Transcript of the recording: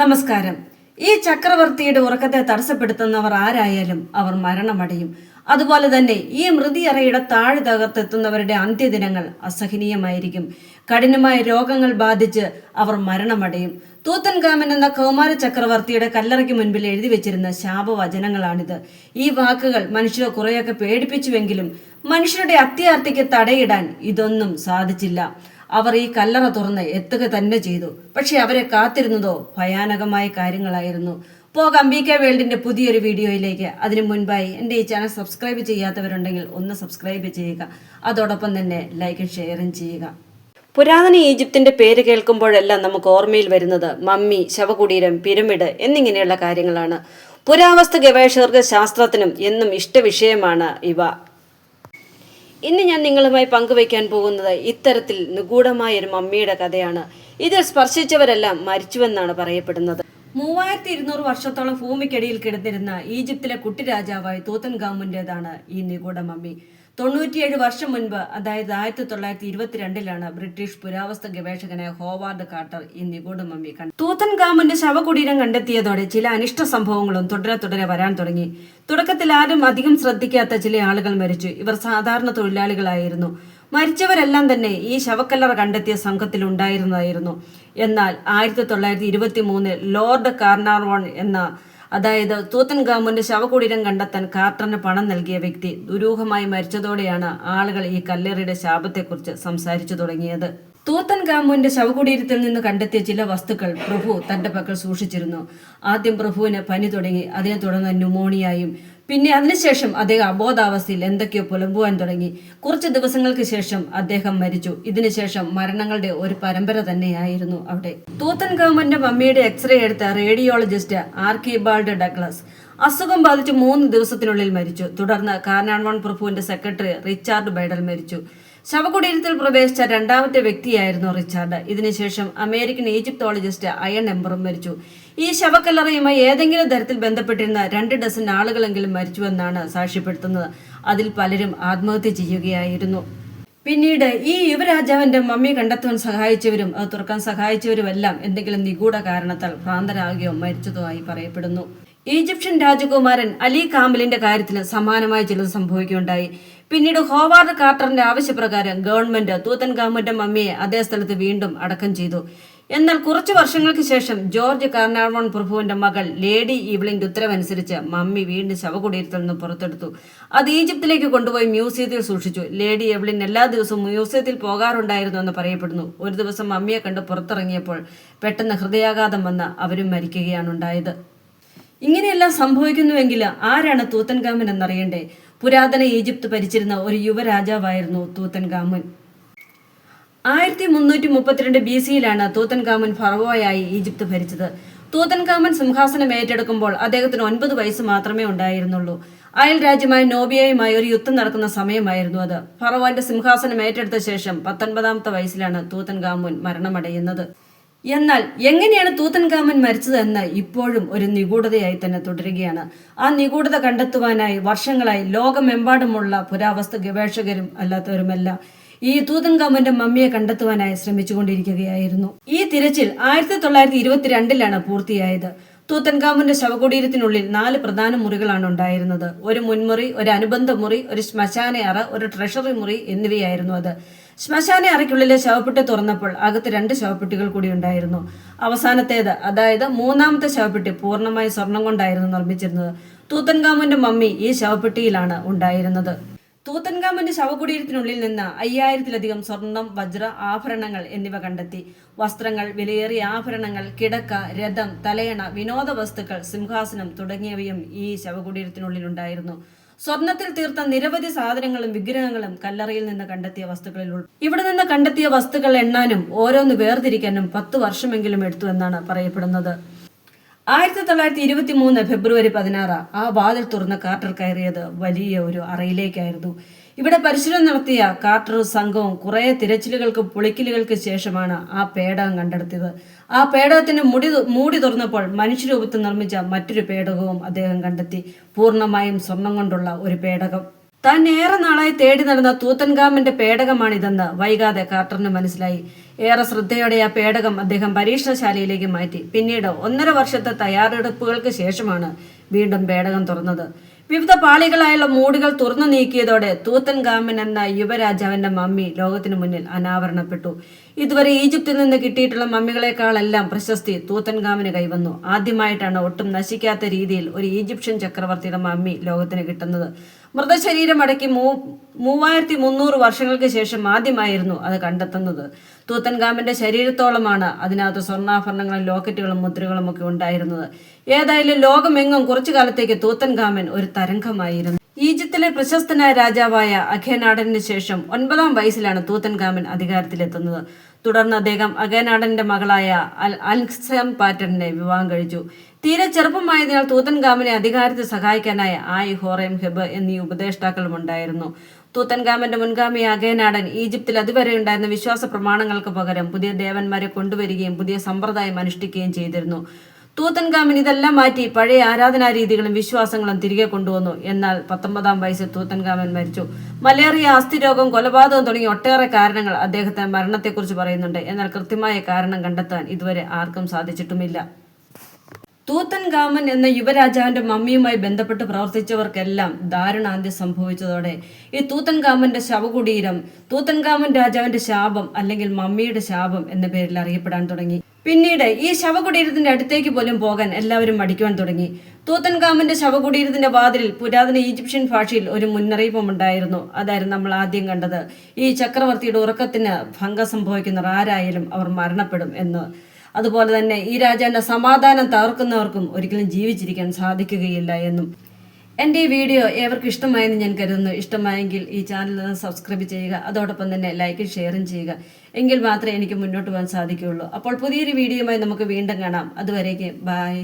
നമസ്കാരം. ഈ ചക്രവർത്തിയുടെ ഉറക്കത്തെ തടസ്സപ്പെടുത്തുന്നവർ ആരായാലും അവർ മരണമടയും. അതുപോലെ തന്നെ ഈ മൃതിയറയുടെ താഴെ തകർത്തെത്തുന്നവരുടെ അന്ത്യദിനങ്ങൾ അസഹനീയമായിരിക്കും. കഠിനമായ രോഗങ്ങൾ ബാധിച്ച് അവർ മരണമടയും. തൂത്തൻകാമൻ എന്ന കൗമാര ചക്രവർത്തിയുടെ കല്ലറയ്ക്ക് മുൻപിൽ എഴുതി വെച്ചിരുന്ന ശാപവചനങ്ങളാണിത്. ഈ വാക്കുകൾ മനുഷ്യരെ കുറെയൊക്കെ പേടിപ്പിച്ചുവെങ്കിലും മനുഷ്യരുടെ അത്യാർത്ഥിക്ക് തടയിടാൻ ഇതൊന്നും സാധിച്ചില്ല. അവർ ഈ കല്ലറ തുറന്ന് എത്തുക തന്നെ ചെയ്തു. പക്ഷെ അവരെ കാത്തിരുന്നതോ ഭയാനകമായ കാര്യങ്ങളായിരുന്നു. പോകാം ബി കെ വേൾഡിന്റെ പുതിയൊരു വീഡിയോയിലേക്ക്. അതിനു മുൻപായി എന്റെ ഈ ചാനൽ സബ്സ്ക്രൈബ് ചെയ്യാത്തവരുണ്ടെങ്കിൽ ഒന്ന് സബ്സ്ക്രൈബ് ചെയ്യുക. അതോടൊപ്പം തന്നെ ലൈക്കും ഷെയറും ചെയ്യുക. പുരാതന ഈജിപ്തിന്റെ പേര് കേൾക്കുമ്പോഴെല്ലാം നമുക്ക് ഓർമ്മയിൽ വരുന്നത് മമ്മി ശവകുടീരം പിരമിഡ് എന്നിങ്ങനെയുള്ള കാര്യങ്ങളാണ്. പുരാവസ്തു ഗവേഷകർക്ക് ശാസ്ത്രത്തിനും എന്നും ഇഷ്ടവിഷയമാണ് ഇവ. ഇന്ന് ഞാൻ നിങ്ങളുമായി പങ്കുവയ്ക്കാൻ പോകുന്നത് ഇത്തരത്തിൽ നിഗൂഢമായ ഒരു മമ്മിയുടെ കഥയാണ്. ഇതിൽ സ്പർശിച്ചവരെല്ലാം മരിച്ചുവെന്നാണ് പറയപ്പെടുന്നത്. മൂവായിരത്തി ഇരുന്നൂറ് വർഷത്തോളം ഭൂമിക്കടിയിൽ കിടന്നിരുന്ന ഈജിപ്തിലെ കുട്ടിരാജാവായി തൂത്തൻ ഗാമുന്റേതാണ് ഈ നിഗൂഢ മമ്മി. തൊണ്ണൂറ്റിയേഴ് വർഷം മുൻപ് അതായത് ആയിരത്തി തൊള്ളായിരത്തി ഇരുപത്തിരണ്ടിലാണ് ബ്രിട്ടീഷ് പുരാവസ്തു ഗവേഷകനായ ഹോവാർഡ് കാർട്ടർ ഈ നിഗൂഢ മമ്മി കണ്ടു. തൂത്തൻ ഗാമുന്റെ ശവകുടീരം കണ്ടെത്തിയതോടെ ചില അനിഷ്ട സംഭവങ്ങളും തുടരെ തുടരെ വരാൻ തുടങ്ങി. തുടക്കത്തിൽ ആരും അധികം ശ്രദ്ധിക്കാത്ത ചില ആളുകൾ മരിച്ചു. ഇവർ സാധാരണ തൊഴിലാളികളായിരുന്നു. മരിച്ചവരെല്ലാം തന്നെ ഈ ശവക്കല്ലറ കണ്ടെത്തിയ സംഘത്തിൽ ഉണ്ടായിരുന്നതായിരുന്നു. എന്നാൽ ആയിരത്തി തൊള്ളായിരത്തി ഇരുപത്തി മൂന്നിൽ ലോർഡ് കാർണാർവോൺ എന്ന അതായത് തൂത്തൻഗാമുന്റെ ശവകുടീരം കണ്ടെത്താൻ കാർട്ടറിന് പണം നൽകിയ വ്യക്തി ദുരൂഹമായി മരിച്ചതോടെയാണ് ആളുകൾ ഈ കല്ലേറിയുടെ ശാപത്തെക്കുറിച്ച് സംസാരിച്ചു തുടങ്ങിയത്. തൂത്തൻഗാമുന്റെ ശവകുടീരത്തിൽ നിന്ന് കണ്ടെത്തിയ ചില വസ്തുക്കൾ പ്രഭു തന്റെ പക്കൽ സൂക്ഷിച്ചിരുന്നു. ആദ്യം പ്രഭുവിന് പനി തുടങ്ങി. അതിനെ തുടർന്ന് ന്യൂമോണിയായും പിന്നെ അതിനുശേഷം അദ്ദേഹം അബോധാവസ്ഥയിൽ എന്തൊക്കെയോ പുലമ്പുവാൻ തുടങ്ങി. കുറച്ച് ദിവസങ്ങൾക്ക് ശേഷം അദ്ദേഹം മരിച്ചു. ഇതിനുശേഷം മരണങ്ങളുടെ ഒരു പരമ്പര തന്നെയായിരുന്നു അവിടെ. തൂത്തൻ ഗവൺമെന്റ് മമ്മിയുടെ എക്സ്റേ എടുത്ത റേഡിയോളജിസ്റ്റ് ആർക്കിബാൾഡ് ഡഗ്ലസ് അസുഖം ബാധിച്ച് മൂന്ന് ദിവസത്തിനുള്ളിൽ മരിച്ചു. തുടർന്ന് കാർനാൺവൺ പ്രഭുവിന്റെ സെക്രട്ടറി റിച്ചാർഡ് ബൈഡൽ മരിച്ചു. ശവകുടീരത്തിൽ പ്രവേശിച്ച രണ്ടാമത്തെ വ്യക്തിയായിരുന്നു റിച്ചാർഡ്. ഇതിനുശേഷം അമേരിക്കൻ ഈജിപ്തോളജിസ്റ്റ് അയൺ എംബറും മരിച്ചു. ഈ ശവക്കല്ലറയുമായി ഏതെങ്കിലും തരത്തിൽ ബന്ധപ്പെട്ടിരുന്ന രണ്ട് ഡസൻ ആളുകളെങ്കിലും മരിച്ചുവെന്നാണ് സാക്ഷ്യപ്പെടുത്തുന്നത്. അതിൽ പലരും ആത്മഹത്യ ചെയ്യുകയായിരുന്നു. പിന്നീട് ഈ യുവരാജാവിന്റെ മമ്മി കണ്ടെത്തുവാൻ സഹായിച്ചവരും അത് തുറക്കാൻ സഹായിച്ചവരുമെല്ലാം എന്തെങ്കിലും നിഗൂഢ കാരണത്താൽ ഭ്രാന്തരാകുകയോ മരിച്ചതോ ആയി പറയപ്പെടുന്നു. ഈജിപ്ഷ്യൻ രാജകുമാരൻ അലി കാമലിന്റെ കാര്യത്തിൽ സമാനമായ ചിലത് സംഭവിക്കുകയുണ്ടായി. പിന്നീട് ഹോവാർഡ് കാർട്ടറിന്റെ ആവശ്യപ്രകാരം ഗവൺമെന്റ് തൂത്തൻ ഗാമന്റെ മമ്മിയെ അതേ സ്ഥലത്ത് വീണ്ടും അടക്കം ചെയ്തു. എന്നാൽ കുറച്ചു വർഷങ്ങൾക്ക് ശേഷം ജോർജ് കാർണാവോൺ പ്രഭുവിന്റെ മകൾ ലേഡി ഇവളിന്റെ ഉത്തരവനുസരിച്ച് മമ്മി വീണ്ടും ശവകുടീരത്തിൽ നിന്ന് പുറത്തെടുത്തു. അത് ഈജിപ്തിലേക്ക് കൊണ്ടുപോയി മ്യൂസിയത്തിൽ സൂക്ഷിച്ചു. ലേഡി എവ്ലിൻ എല്ലാ ദിവസവും മ്യൂസിയത്തിൽ പോകാറുണ്ടായിരുന്നു എന്ന് പറയപ്പെടുന്നു. ഒരു ദിവസം മമ്മിയെ കണ്ട് പുറത്തിറങ്ങിയപ്പോൾ പെട്ടെന്ന് ഹൃദയാഘാതം വന്ന് അവരും മരിക്കുകയാണുണ്ടായത് ഇങ്ങനെയെല്ലാം സംഭവിക്കുന്നുവെങ്കിൽ ആരാണ് തൂത്തൻഗാമൻ എന്നറിയണ്ടേ? പുരാതന ഈജിപ്ത് ഭരിച്ചിരുന്ന ഒരു യുവരാജാവായിരുന്നു തൂത്തൻഗാമൻ. ആയിരത്തി മുന്നൂറ്റി മുപ്പത്തിരണ്ട് ബി സിയിലാണ് തൂത്തൻകാമൻ ഫറവോയായി ഈജിപ്ത് ഭരിച്ചത്. തൂത്തൻകാമൻ സിംഹാസനം ഏറ്റെടുക്കുമ്പോൾ അദ്ദേഹത്തിന് ഒൻപത് വയസ്സ് മാത്രമേ ഉണ്ടായിരുന്നുള്ളൂ. അയൽ രാജ്യമായ നോബിയയുമായി ഒരു യുദ്ധം നടക്കുന്ന സമയമായിരുന്നു അത്. ഫറവോന്റെ സിംഹാസനം ഏറ്റെടുത്ത ശേഷം പത്തൊൻപതാമത്തെ വയസ്സിലാണ് തൂത്തൻകാമുൻ മരണമടയുന്നത്. എന്നാൽ എങ്ങനെയാണ് തൂത്തൻകാമൻ മരിച്ചതെന്ന് ഇപ്പോഴും ഒരു നിഗൂഢതയായി തന്നെ തുടരുകയാണ്. ആ നിഗൂഢത കണ്ടെത്തുവാനായി വർഷങ്ങളായി ലോകമെമ്പാടുമുള്ള പുരാവസ്തു ഗവേഷകരും അല്ലാത്തവരുമെല്ലാം ഈ തൂതൻകാമന്റെ മമ്മിയെ കണ്ടെത്തുവാനായി ശ്രമിച്ചുകൊണ്ടിരിക്കുകയായിരുന്നു. ഈ തിരച്ചിൽ ആയിരത്തി തൊള്ളായിരത്തി ഇരുപത്തിരണ്ടിലാണ് പൂർത്തിയായത്. തൂത്തൻകാമന്റെ ശവകുടീരത്തിനുള്ളിൽ നാല് പ്രധാന മുറികളാണ് ഉണ്ടായിരുന്നത്. ഒരു മുൻമുറി ഒരു അനുബന്ധ മുറി ഒരു ശ്മശാനയറ ഒരു ട്രഷറി മുറി എന്നിവയായിരുന്നു അത്. ശ്മശാന അറയ്ക്കുള്ളിലെ ശവപ്പെട്ടി തുറന്നപ്പോൾ അകത്ത് രണ്ട് ശവപ്പെട്ടികൾ കൂടി ഉണ്ടായിരുന്നു. അവസാനത്തേത് അതായത് മൂന്നാമത്തെ ശവപ്പെട്ടി പൂർണമായി സ്വർണം കൊണ്ടായിരുന്നു നിർമ്മിച്ചിരുന്നത്. തൂത്തൻകാമന്റെ മമ്മി ഈ ശവപ്പെട്ടിയിലാണ് ഉണ്ടായിരുന്നത്. തൂത്തൻകാമന്റെ ശവകുടീരത്തിനുള്ളിൽ നിന്ന് അയ്യായിരത്തിലധികം സ്വർണം വജ്ര ആഭരണങ്ങൾ എന്നിവ കണ്ടെത്തി. വസ്ത്രങ്ങൾ വിലയേറിയ ആഭരണങ്ങൾ കിടക്ക രഥം തലയണ വിനോദ വസ്തുക്കൾ സിംഹാസനം തുടങ്ങിയവയും ഈ ശവകുടീരത്തിനുള്ളിൽ ഉണ്ടായിരുന്നു. സ്വർണത്തിൽ തീർത്ത നിരവധി സാധനങ്ങളും വിഗ്രഹങ്ങളും കല്ലറയിൽ നിന്ന് കണ്ടെത്തിയ വസ്തുക്കളിൽ ഇവിടെ നിന്ന് കണ്ടെത്തിയ വസ്തുക്കൾ എണ്ണാനും ഓരോന്ന് വേർതിരിക്കാനും പത്ത് വർഷമെങ്കിലും എടുത്തു എന്നാണ് പറയപ്പെടുന്നത്. ആയിരത്തി തൊള്ളായിരത്തി ഇരുപത്തി മൂന്ന് ഫെബ്രുവരി പതിനാറ് ആ വാതിൽ തുറന്ന് കാർട്ടർ കയറിയത് വലിയ ഒരു അറയിലേക്കായിരുന്നു. ഇവിടെ പരിശീലനം നടത്തിയ കാർട്ടർ സംഘവും കുറെ തിരച്ചിലുകൾക്ക് പൊളിക്കലുകൾക്ക് ശേഷമാണ് ആ പേടകം കണ്ടെടുത്തത്. ആ പേടകത്തിന് മുടി മൂടി തുറന്നപ്പോൾ മനുഷ്യരൂപത്തിൽ നിർമ്മിച്ച മറ്റൊരു പേടകവും അദ്ദേഹം കണ്ടെത്തി. പൂർണമായും സ്വർണം കൊണ്ടുള്ള ഒരു പേടകം. താൻ ഏറെ നാളായി തേടി നടന്ന തൂത്തൻകാമന്റെ പേടകമാണിതെന്ന് വൈകാതെ കാർട്ടറിന് മനസ്സിലായി. ഏറെ ശ്രദ്ധയോടെ ആ പേടകം അദ്ദേഹം പരീക്ഷണശാലയിലേക്ക് മാറ്റി. പിന്നീട് ഒന്നര വർഷത്തെ തയ്യാറെടുപ്പുകൾക്ക് ശേഷമാണ് വീണ്ടും പേടകം തുറന്നത്. വിവിധ പാളികളായുള്ള മൂടുകൾ തുറന്നു നീക്കിയതോടെ തൂത്തൻ ഗാമൻ എന്ന യുവരാജാവിന്റെ മമ്മി ലോകത്തിനു മുന്നിൽ അനാവരണപ്പെട്ടു. ഇതുവരെ ഈജിപ്തിൽ നിന്ന് കിട്ടിയിട്ടുള്ള മമ്മികളെക്കാളെല്ലാം പ്രശസ്തി തൂത്തൻകാമിന് കൈവന്നു. ആദ്യമായിട്ടാണ് ഒട്ടും നശിക്കാത്ത രീതിയിൽ ഒരു ഈജിപ്ഷ്യൻ ചക്രവർത്തിയുടെ മമ്മി ലോകത്തിന് കിട്ടുന്നത്. മൃതശരീരം അടക്കി മൂ മൂവായിരത്തി മുന്നൂറ് വർഷങ്ങൾക്ക് ശേഷം ആദ്യമായിരുന്നു അത് കണ്ടെത്തുന്നത്. തൂത്തൻകാമിന്റെ ശരീരത്തോളമാണ് അതിനകത്ത് സ്വർണാഭരണങ്ങളും ലോക്കറ്റുകളും മുദ്രകളും ഒക്കെ ഉണ്ടായിരുന്നത്. ഏതായാലും ലോകമെങ്ങും കുറച്ചു കാലത്തേക്ക് തൂത്തൻകാമൻ ഒരു തരംഗമായിരുന്നു. ഈജിപ്തിലെ പ്രശസ്തനായ രാജാവായ അഖേനാടനു ശേഷം ഒൻപതാം വയസ്സിലാണ് തൂത്തൻകാമൻ അധികാരത്തിലെത്തുന്നത്. തുടർന്ന് അദ്ദേഹം അഗനാടന്റെ മകളായ അൽ അൽസം പാറ്ററിനെ വിവാഹം കഴിച്ചു. തീരെ ചെറുപ്പമായതിനാൽ തൂത്തൻകാമനെ അധികാരത്തിൽ സഹായിക്കാനായി ആയി ഹോറേം ഹെബ് എന്നീ ഉപദേഷ്ടാക്കളും ഉണ്ടായിരുന്നു. തൂത്തൻഗാമന്റെ മുൻഗാമി അഗേനാടൻ ഈജിപ്തിൽ അതുവരെ ഉണ്ടായിരുന്ന വിശ്വാസ പ്രമാണങ്ങൾക്ക് പകരം പുതിയ ദേവന്മാരെ കൊണ്ടുവരികയും പുതിയ സമ്പ്രദായം അനുഷ്ഠിക്കുകയും ചെയ്തിരുന്നു. തൂത്തൻകാമൻ ഇതെല്ലാം മാറ്റി പഴയ ആരാധനാ രീതികളും വിശ്വാസങ്ങളും തിരികെ കൊണ്ടുവന്നു. എന്നാൽ പത്തൊമ്പതാം വയസ്സിൽ തൂത്തൻകാമൻ മരിച്ചു. മലേറിയ അസ്ഥിരോഗം കൊലപാതകം തുടങ്ങിയ ഒട്ടേറെ കാരണങ്ങൾ അദ്ദേഹത്തെ മരണത്തെക്കുറിച്ച് പറയുന്നുണ്ട്. എന്നാൽ കൃത്യമായ കാരണം കണ്ടെത്താൻ ഇതുവരെ ആർക്കും സാധിച്ചിട്ടുമില്ല. തൂത്തൻകാമൻ എന്ന യുവരാജാവിന്റെ മമ്മിയുമായി ബന്ധപ്പെട്ട് പ്രവർത്തിച്ചവർക്കെല്ലാം ദാരുണാന്ത്യം സംഭവിച്ചതോടെ ഈ തൂത്തൻകാമന്റെ ശവകുടീരം തൂത്തൻകാമൻ രാജാവിന്റെ ശാപം അല്ലെങ്കിൽ മമ്മിയുടെ ശാപം എന്ന പേരിൽ അറിയപ്പെടാൻ തുടങ്ങി. പിന്നീട് ഈ ശവകുടീരത്തിന്റെ അടുത്തേക്ക് പോലും പോകാൻ എല്ലാവരും മടിക്കുവാൻ തുടങ്ങി. തൂത്തൻകാമന്റെ ശവകുടീരത്തിന്റെ വാതിലിൽ പുരാതന ഈജിപ്ഷ്യൻ ഭാഷയിൽ ഒരു മുന്നറിയിപ്പും ഉണ്ടായിരുന്നു അതായിരുന്നു നമ്മൾ ആദ്യം കണ്ടത്. ഈ ചക്രവർത്തിയുടെ ഉറക്കത്തിന് ഭംഗം സംഭവിക്കുന്നവർ ആരായാലും അവർ മരണപ്പെടും എന്ന്. അതുപോലെ തന്നെ ഈ രാജാവിന്റെ സമാധാനം തകർക്കുന്നവർക്കും ഒരിക്കലും ജീവിച്ചിരിക്കാൻ സാധിക്കുകയില്ല എന്നും. എന്റെ ഈ വീഡിയോ ഏവർക്കും ഇഷ്ടമായെന്ന് ഞാൻ കരുതുന്നു. ഇഷ്ടമായെങ്കിൽ ഈ ചാനൽ സബ്സ്ക്രൈബ് ചെയ്യുക. അതോടൊപ്പം തന്നെ ലൈക്കും ഷെയറും ചെയ്യുക. എങ്കിൽ മാത്രമേ എനിക്ക് മുന്നോട്ട് പോകാൻ സാധിക്കുകയുള്ളൂ. അപ്പോൾ പുതിയൊരു വീഡിയോയുമായി നമുക്ക് വീണ്ടും കാണാം. അതുവരേക്കും ബായ്